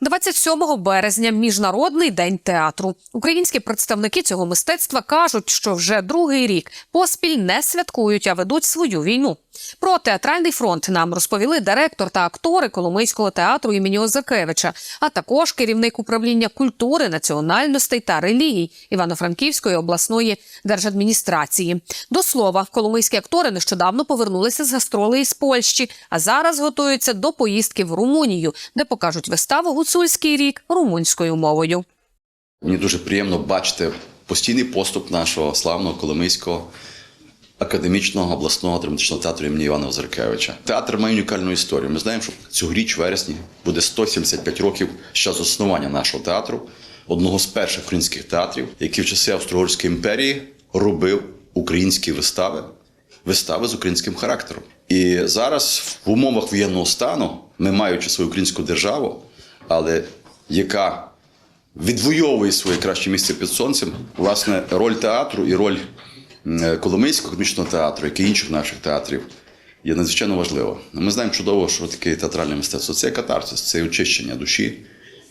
27 березня міжнародний день театру. Українські представники цього мистецтва кажуть, що вже другий рік поспіль не святкують, а ведуть свою війну. Про театральний фронт нам розповіли директор та актори Коломийського театру імені Озакевича, а також керівник управління культури, національностей та релігій Івано-Франківської обласної держадміністрації. До слова, коломийські актори нещодавно повернулися з гастролей із Польщі, а зараз готуються до поїздки в Румунію, де покажуть виставу Гуцульський рік румунською мовою. Мені дуже приємно бачити постійний поступ нашого славного Коломийського академічного обласного драматичного театру імені Івана Озаркевича. Театр має унікальну історію. Ми знаємо, що цьогоріч в вересні буде 175 років з часу заснування нашого театру, одного з перших українських театрів, який в часи Австро-Угорської імперії робив українські вистави, вистави з українським характером. І зараз в умовах воєнного стану ми, маючи свою українську державу, але яка відвоює своє краще місце під сонцем, власне, роль театру і роль Коломийського комічного театру, як і інших наших театрів, є надзвичайно важлива. Ми знаємо чудово, що таке театральне мистецтво. Це катарсис, це очищення душі,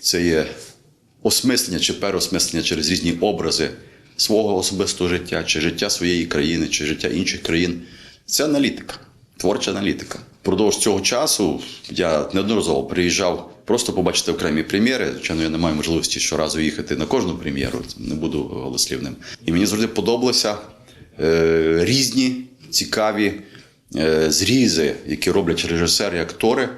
це є осмислення чи переосмислення через різні образи свого особистого життя, чи життя своєї країни, чи життя інших країн. Це аналітика, творча аналітика. Впродовж цього часу я неодноразово приїжджав просто побачити окремі прем'єри. Звичайно, я не маю можливості щоразу їхати на кожну прем'єру, не буду голослівним. І мені завжди подобалося е, різні цікаві е, зрізи, які роблять режисери і актори,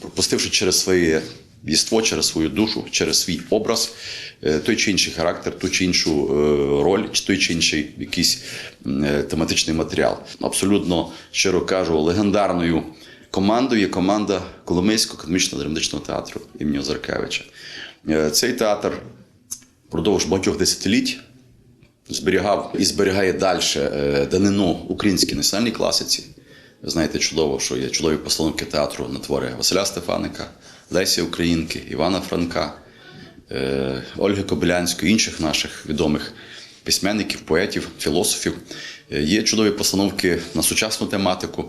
пропустивши через своє єство, через свою душу, через свій образ, той чи інший характер, ту чи іншу е, роль, чи той чи інший якийсь е, тематичний матеріал. Абсолютно щиро кажу, легендарною командою є команда Коломийського академічного драматичного театру імені Озаркевича. Е, Цей театр впродовж багатьох десятиліть зберігав і зберігає далі е, данину українській національній класиці. Ви знаєте чудово, що є чудові постановки театру на твори Василя Стефаника, Лесі Українки, Івана Франка, е, Ольги Кобилянської, інших наших відомих письменників, поетів, філософів. Е, Є чудові постановки на сучасну тематику.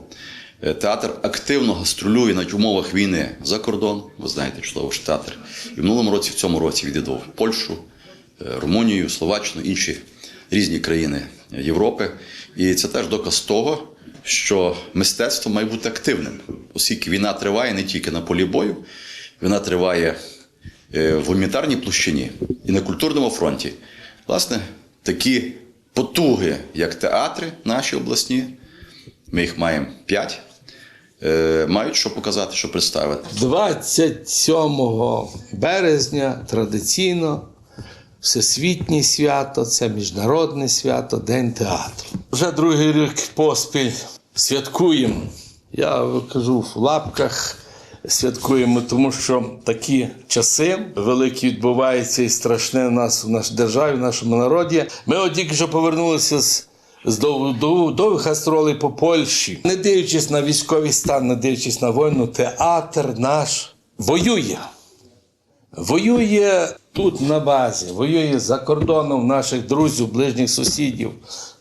Е, Театр активно гастролює навіть в умовах війни за кордон. Ви знаєте чудово, що театр і в минулому році, в цьому році відвідував Польщу, е, Румунію, Словаччину, інші різні країни Європи. І це теж доказ того, що мистецтво має бути активним, оскільки війна триває не тільки на полі бою, війна триває е, в гуманітарній площині і на культурному фронті. Власне, такі потуги, як театри наші обласні, ми їх маємо п'ять, е, мають що показати, що представити. 27 березня традиційно всесвітнє свято, це міжнародне свято, День театру. Вже другий рік поспіль святкуємо. Я кажу в лапках. Святкуємо, тому що такі часи великі відбуваються і страшне в нас в нашій державі, в нашому народі. Ми от тільки що повернулися з з дов- дов- довгих гастролей по Польщі. Не дивлячись на військовий стан, не дивлячись на війну, театр наш воює. Воює тут на базі, воює за кордоном наших друзів, ближніх сусідів.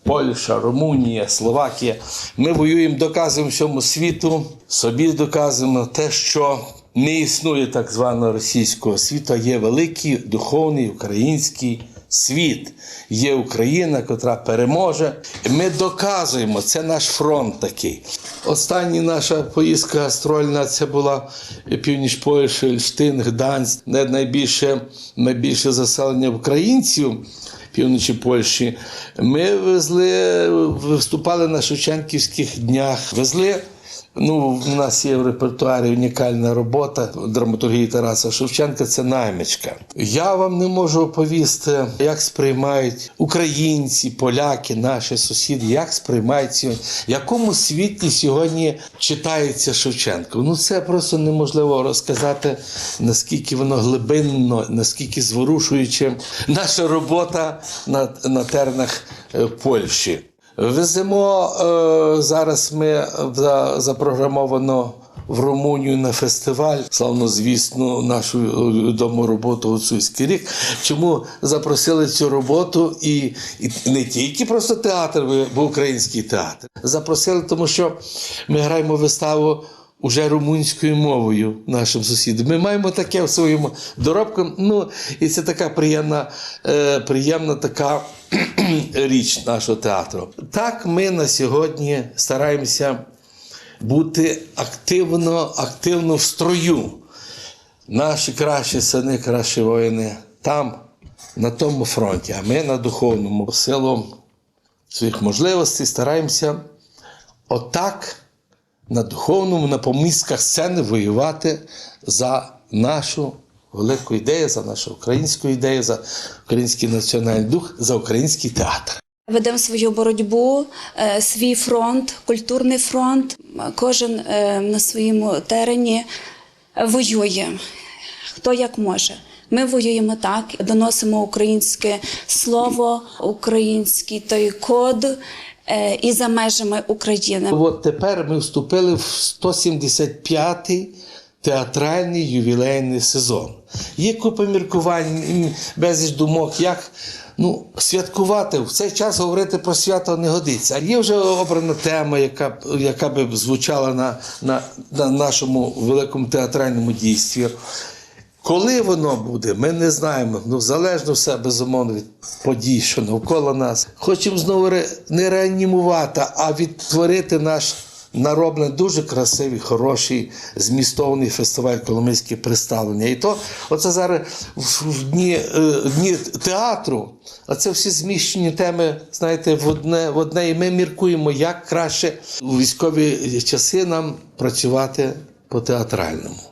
Польща, Румунія, Словакія. Ми воюємо, доказуємо всьому світу, собі доказуємо те, що не існує так званого російського світу, а є великий духовний український світ. Є Україна, котра переможе. Ми доказуємо, це наш фронт такий. Остання наша поїздка гастрольна це була північ Польщі, Ельштин, Гданськ, де найбільше, найбільше заселення українців півночі Польщі. Ми везли, виступали на Шевченківських днях, везли. Ну, у нас є в репертуарі унікальна робота драматургії Тараса Шевченка. Це наймичка. Я вам не можу оповісти, як сприймають українці, поляки, наші сусіди, як сприймають в якому світі сьогодні читається Шевченко. Ну це просто неможливо розказати, наскільки воно глибинно, наскільки зворушуюче наша робота на, на тернах е, Польщі. Веземо е, зараз. Ми запрограмовано в Румунію на фестиваль, славнозвісну нашу відому роботу Гуцульський рік. Чому запросили цю роботу і, і не тільки просто театр, бо український театр. Запросили, тому що ми граємо виставу уже румунською мовою нашим сусідам. Ми маємо таке в своєму доробку. Ну, і це така приємна, е, приємна така річ нашого театру. Так ми на сьогодні стараємося бути активно, активно в строю. Наші кращі сини, кращі воїни там, на тому фронті, а ми на духовному силу своїх можливостей стараємося отак на духовному, на помістках сцени воювати за нашу велику ідею, за нашу українську ідею, за український національний дух, за український театр. Ведемо свою боротьбу, е, свій фронт, культурний фронт. Кожен е, на своєму терені воює, хто як може. Ми воюємо так, доносимо українське слово, український той код е, і за межами України. От тепер ми вступили в 175-й театральний ювілейний сезон. Є купа міркувань, безліч думок, як ну, святкувати. В цей час говорити про свято не годиться. А є вже обрана тема, яка, яка би звучала на, на, на нашому великому театральному дійстві. Коли воно буде, ми не знаємо. Ну, залежно все безумовно від подій, що навколо нас. Хочемо знову не реанімувати, а відтворити наш нароблений дуже красивий, хороший, змістовний фестиваль Коломийське представлення. І то, оце зараз в, в дні, е, дні театру, а це всі зміщені теми, знаєте, в одне, в одне. І ми міркуємо, як краще у військові часи нам працювати по театральному.